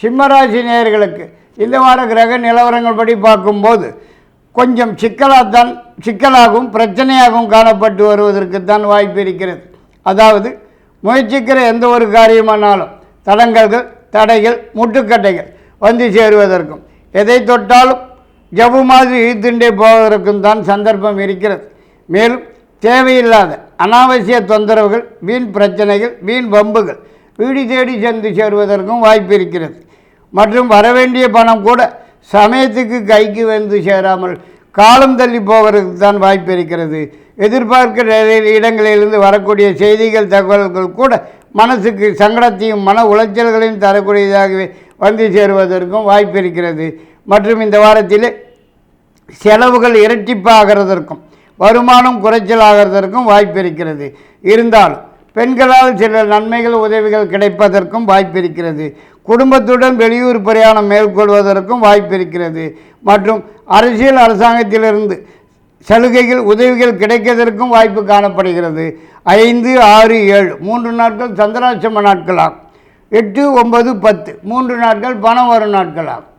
சிம்மராசி நேயர்களுக்கு இந்த வார கிரக நிலவரங்கள் படி பார்க்கும்போது கொஞ்சம் சிக்கலாகத்தான் சிக்கலாகவும் பிரச்சனையாகவும் காணப்பட்டு வருவதற்கு தான் வாய்ப்பு இருக்கிறது. அதாவது முயற்சிக்கிற எந்த ஒரு காரியமானாலும் தடங்கல்கள் தடைகள் முட்டுக்கட்டைகள் வந்து சேருவதற்கும் எதை தொட்டாலும் ஜவ்வு மாதிரி இழுத்துண்டே போவதற்கும் தான் சந்தர்ப்பம் இருக்கிறது. மேலும் தேவையில்லாத அனாவசிய தொந்தரவுகள் வீண் பிரச்சனைகள் வீண் வம்புகள் வீடு தேடி சென்று சேருவதற்கும் வாய்ப்பு இருக்கிறது. மற்றும் வரவேண்டிய பணம் கூட சமயத்துக்கு கைக்கு வந்து சேராமல் காலம் தள்ளி போவதற்கு தான் வாய்ப்பு இருக்கிறது. எதிர்பார்க்கிற இடங்களிலிருந்து வரக்கூடிய செய்திகள் தகவல்கள் கூட மனசுக்கு சங்கடத்தையும் மன உளைச்சல்களையும் தரக்கூடியதாகவே வந்து சேருவதற்கும் வாய்ப்பு இருக்கிறது. மற்றும் இந்த வாரத்தில் செலவுகள் இரட்டிப்பாகிறதற்கும் வருமானம் குறைச்சலாகிறதற்கும் வாய்ப்பு இருக்கிறது. இருந்தாலும் பெண்களால் சில நன்மைகள் உதவிகள் கிடைப்பதற்கும் வாய்ப்பு இருக்கிறது. குடும்பத்துடன் வெளியூர் பிரயாணம் மேற்கொள்வதற்கும் வாய்ப்பு இருக்கிறது. மற்றும் அரசியல் அரசாங்கத்திலிருந்து சலுகைகள் உதவிகள் கிடைக்கிறதற்கும் வாய்ப்பு காணப்படுகிறது. ஐந்து ஆறு ஏழு மூன்று நாட்கள் சந்திராட்சம நாட்களாகும். எட்டு ஒன்பது பத்து மூன்று நாட்கள் பணம் வரும் நாட்களாகும்.